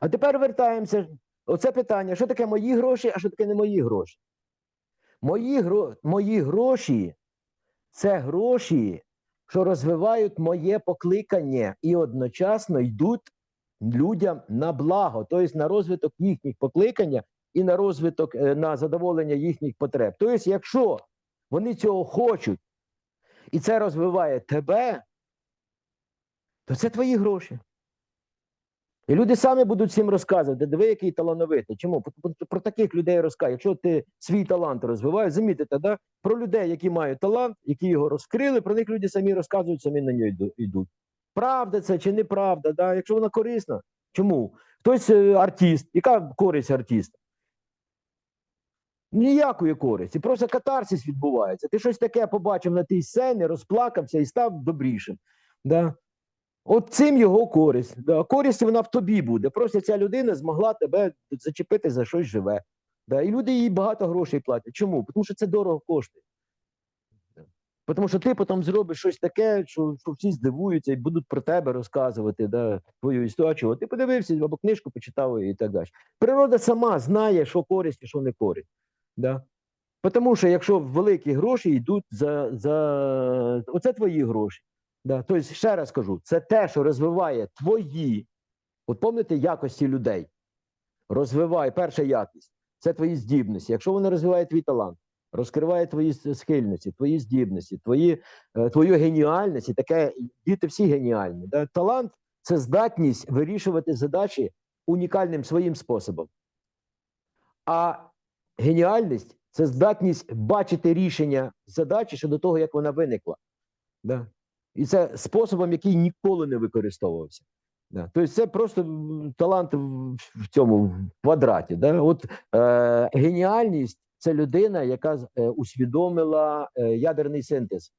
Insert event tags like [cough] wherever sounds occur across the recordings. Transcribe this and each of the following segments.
А тепер вертаємося. Оце питання: що таке мої гроші, а що таке не мої гроші? Мої, гро... мої гроші це гроші, що розвивають моє покликання і одночасно йдуть людям на благо, тобто на розвиток їхніх покликання і на розвиток, е, на задоволення їхніх потреб. Тобто, якщо вони цього хочуть, і це розвиває тебе, то це твої гроші. І люди самі будуть всім розказувати, диви, який талановитий. Чому? Про- таких людей розказують. Якщо ти свій талант розвиваєш, замітите, да? про людей, які мають талант, які його розкрили, про них люди самі розказують, самі на нього йдуть. Правда це чи неправда? Да? Якщо вона корисна, чому? Хтось е, артист, яка користь артиста? Ніякої користі, просто катарсис відбувається. Ти щось таке побачив на тій сцені, розплакався і став добрішим. Да? От цим його користь. Да. Користь вона в тобі буде. Просто ця людина змогла тебе зачепити за щось живе. Да. І люди їй багато грошей платять. Чому? Тому що це дорого коштує. Да. Тому що ти потім зробиш щось таке, що, що всі здивуються і будуть про тебе розказувати, да, твою історію. Ти подивився або книжку почитав і так далі. Природа сама знає, що користь і що не користь. Да? Тому що якщо великі гроші йдуть за, за оце твої гроші. Да. Тобто, ще раз кажу, це те, що розвиває твої, от пам'ятаєте, якості людей. Розвиває перша якість це твої здібності. Якщо вони розвивають твій талант, розкриває твої схильності, твої здібності, твої, е, твою геніальність, і таке діти всі геніальні. Да? Талант це здатність вирішувати задачі унікальним своїм способом. А геніальність це здатність бачити рішення задачі щодо того, як вона виникла. Да? І це способом, який ніколи не використовувався. Да. Тобто це просто талант в цьому в квадраті. Да? От е, геніальність це людина, яка е, усвідомила е, ядерний синтез.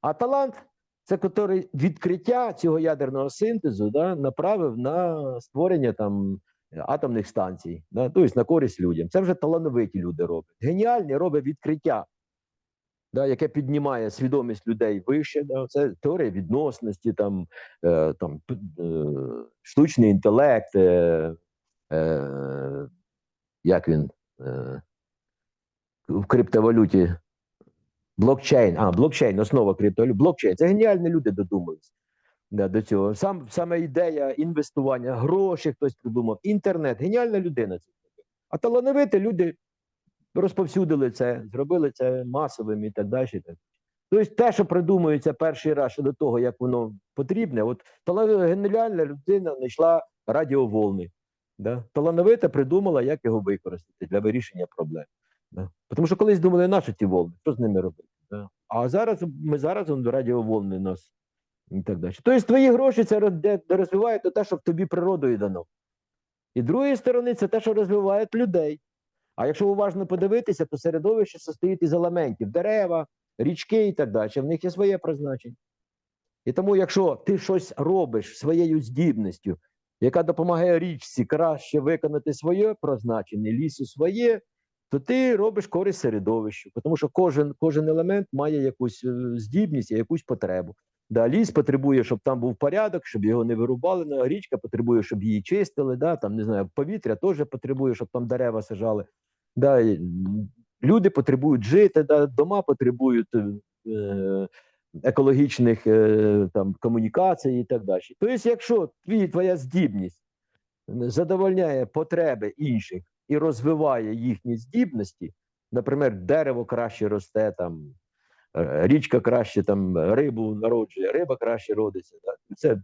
А талант це котрий відкриття цього ядерного синтезу да, направив на створення там атомних станцій, да, тобто на користь людям. Це вже талановиті люди роблять. Геніальні робить відкриття да, яке піднімає свідомість людей вище. Да, це теорія відносності, там, е, там е, штучний інтелект, е, е, як він е, в криптовалюті. Блокчейн, а, блокчейн, основа криптовалюти. Блокчейн. Це геніальні люди додумались да, до цього. Сам, саме ідея інвестування, гроші хтось придумав, інтернет. Геніальна людина. А талановиті люди розповсюдили це, зробили це масовим і так далі. Тобто те, що придумується перший раз щодо того, як воно потрібне, от геніальна людина знайшла радіоволни. Да? Талановита придумала, як його використати для вирішення проблем. Да? Тому що колись думали, на що ті волни, що з ними робити. Да? А зараз ми зараз радіоволни нас і так далі. Тобто твої гроші це розвиває те, що тобі природою дано. І з другої сторони, це те, що розвиває людей. А якщо уважно подивитися, то середовище состоїть із елементів дерева, річки і так далі. В них є своє призначення. І тому, якщо ти щось робиш своєю здібністю, яка допомагає річці краще виконати своє призначення, лісу своє, то ти робиш користь середовищу, тому що кожен, кожен елемент має якусь е, здібність якусь потребу. Да, ліс потребує, щоб там був порядок, щоб його не вирубали. Ну, річка потребує, щоб її чистили. Да, там, не знаю, повітря теж потребує, щоб там дерева сажали. Да, люди потребують жити, да, дома потребують е, екологічних е, там, комунікацій і так далі. Тобто, якщо твій, твоя здібність задовольняє потреби інших і розвиває їхні здібності, наприклад, дерево краще росте, там, річка краще там, рибу народжує, риба краще родиться. Да? Це,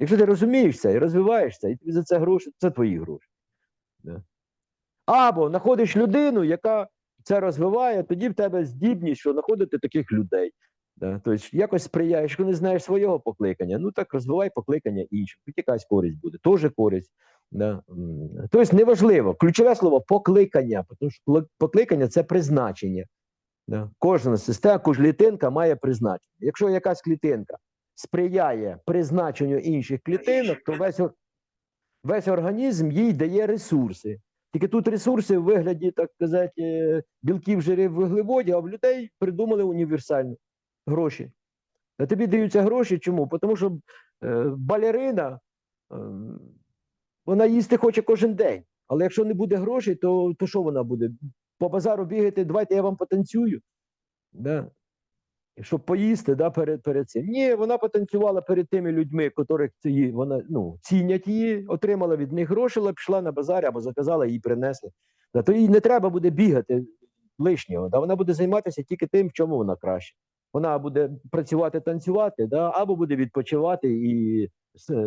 якщо ти розумієш це і розвиваєшся, і тобі за це гроші, це твої гроші. Або знаходиш людину, яка це розвиває, тоді в тебе здібність, що знаходити таких людей. Да? Тобто якось сприяєш, якщо не знаєш свого покликання, ну так розвивай покликання іншим, хоч якась користь буде, теж користь. Да? Тобто неважливо, ключове слово покликання, тому що покликання це призначення. Да? Кожна система, кожна клітинка має призначення. Якщо якась клітинка сприяє призначенню інших клітинок, то весь, весь організм їй дає ресурси. Тільки тут ресурси в вигляді, так сказати, е, білків, жирів, вуглеводів, а в людей придумали універсальні гроші. А тобі даються гроші чому? Тому що е, балерина, е, Вона їсти хоче кожен день. Але якщо не буде грошей, то, то що вона буде? По базару бігати, давайте я вам потанцюю. Да? Щоб поїсти да, перед, перед цим. Ні, вона потанцювала перед тими людьми, котрих ці, вона, ну, цінять її, отримала від них гроші, але пішла на базар або заказала, їй принесли. Да, то їй не треба буде бігати лишнього. Да? Вона буде займатися тільки тим, в чому вона краще. Вона буде працювати, танцювати, да? або буде відпочивати і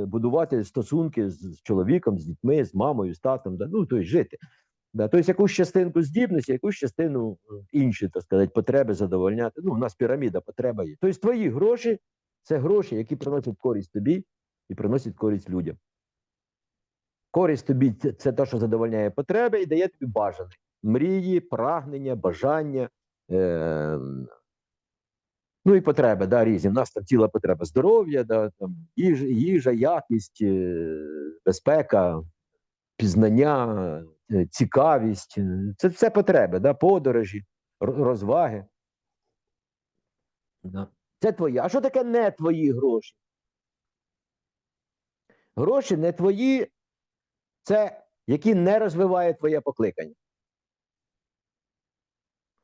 будувати стосунки з, з чоловіком, з дітьми, з мамою, з татом, да? ну, тобто жити. Да? Тобто якусь частинку здібності, якусь частину е, інші, так сказати, потреби задовольняти. Ну, у нас піраміда потреба є. Тобто твої гроші це гроші, які приносять користь тобі і приносять користь людям. Користь тобі це, те, що задовольняє потреби і дає тобі бажане. Мрії, прагнення, бажання. Е, ну і потреби, да, різні. У нас там ціла потреба здоров'я, да, там, їжа, їжа, якість, е, безпека, пізнання, цікавість. е, Це все потреби, да, подорожі, розваги. Да. Це твої. А що таке не твої гроші? Гроші не твої, це які не розвиває твоє покликання.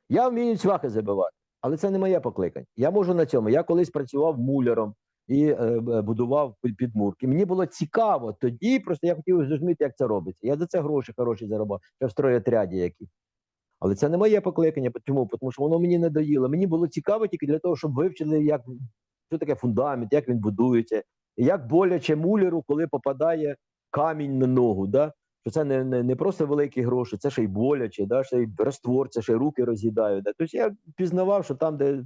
Я вмію цвяхи забивати, але це не моє покликання. Я можу на цьому. Я колись працював муляром і е, будував підмурки. Мені було цікаво тоді, просто я хотів зрозуміти, як це робиться. Я за це гроші хороші заробив, ще в стройотряді які. Але це не моє покликання. Чому? Тому що воно мені не доїло. Мені було цікаво тільки для того, щоб вивчили, як що таке фундамент, як він будується, як боляче муляру, коли попадає камінь на ногу. Да? Що це не, не, не просто великі гроші, це ще й боляче, да? ще й раствор, це ще й руки роз'їдають. Да? Тобто я пізнавав, що там, де,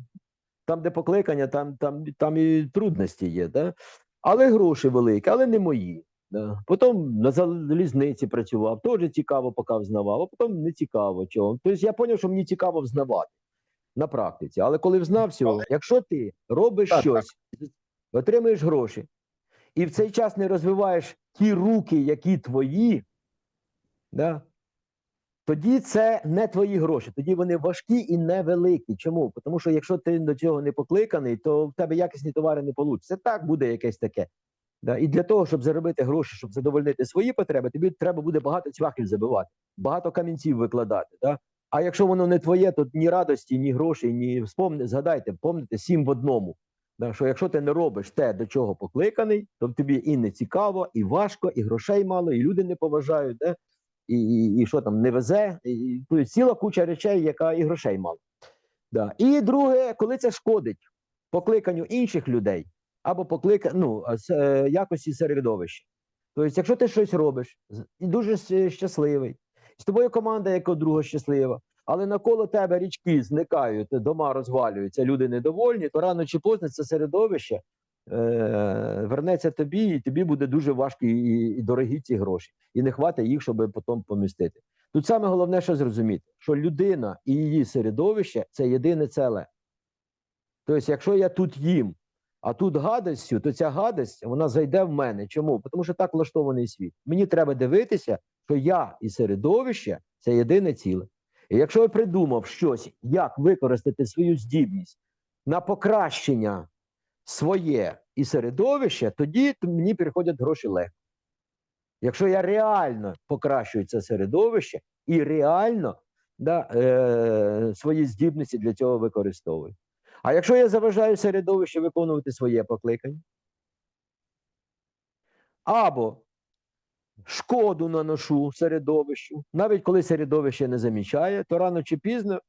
там, де покликання, там, там, там і трудності є. Да? Але гроші великі, але не мої. Да. Потім на залізниці працював, теж цікаво, поки взнавав, а потім не цікаво чого. Тобто я зрозумів, що мені цікаво взнавати на практиці. Але коли взнав всього, якщо ти робиш Так, щось, отримуєш гроші, і в цей час не розвиваєш ті руки, які твої, да, тоді це не твої гроші, тоді вони важкі і невеликі. Чому? Тому що якщо ти до цього не покликаний, то в тебе якісні товари не получаться. Так буде якесь таке. Да? І для того, щоб заробити гроші, щоб задовольнити свої потреби, тобі треба буде багато цвяхів забивати, багато камінців викладати. Да? А якщо воно не твоє, то ні радості, ні грошей, ні вспомни, згадайте, помните сім в одному. Да? Що якщо ти не робиш те, до чого покликаний, то тобі і не цікаво, і важко, і грошей мало, і люди не поважають, да? І, і, і що там не везе, і, ціла куча речей, яка і грошей мало. Да. І друге, коли це шкодить покликанню інших людей або поклика, ну, е, якості середовища. Тобто, якщо ти щось робиш і дуже щасливий, з тобою команда, як друга щаслива, але навколо тебе річки зникають, дома розвалюються, люди недовольні, то рано чи поздно це середовище вернеться тобі, і тобі буде дуже важкі і, і дорогі ці гроші, і не хватить їх, щоб потім помістити. Тут саме головне, що зрозуміти, що людина і її середовище це єдине целе. Тобто, якщо я тут їм, а тут гадостю, то ця гадость вона зайде в мене. Чому? Тому що так влаштований світ. Мені треба дивитися, що я і середовище це єдине ціле. І якщо я придумав щось, як використати свою здібність на покращення своє і середовище, тоді мені приходять гроші легко. Якщо я реально покращую це середовище і реально да, е, свої здібності для цього використовую. А якщо я заважаю середовище виконувати своє покликання, або шкоду наношу середовищу, навіть коли середовище не замічає, то рано чи пізно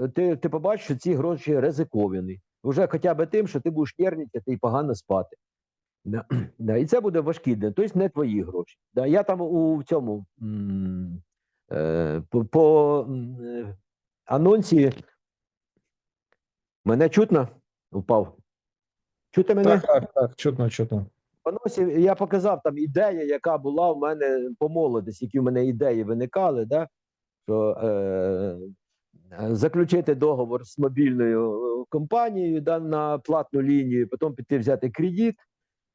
е, ти, ти побачиш, що ці гроші ризиковані. Вже хоча б тим, що ти будеш нервничати і погано спати. Да, [clears throat] да, і це буде важкий день, тобто не твої гроші. Да, я там у цьому е, по, по е, анонсі мене чутно? Впав. Чути мене? Так, так, так, чутно, чутно. Анонсі я показав там ідея, яка була в мене по молодості, які в мене ідеї виникали, да? що е, заключити договор з мобільною е, компанією да, на платну лінію, потім піти взяти кредит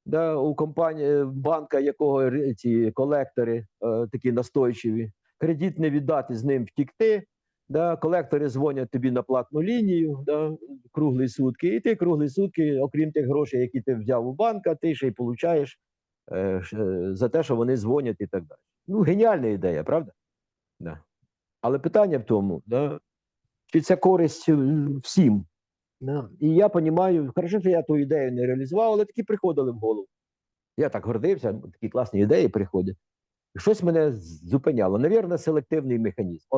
да, у компанії банка, якого ці колектори е, такі настойчиві, кредит не віддати, з ним втікти. Да, колектори дзвонять тобі на платну лінію, да, круглі сутки, і ти круглі сутки, окрім тих грошей, які ти взяв у банка, ти ще й получаєш е, е, за те, що вони дзвонять і так далі. Ну, геніальна ідея, правда? Да. Але питання в тому, да, чи це користь е, всім. Да. І я розумію, хорошо, що я ту ідею не реалізував, але такі приходили в голову. Я так гордився, такі класні ідеї приходять. Щось мене зупиняло. Навірно, селективний механізм. Але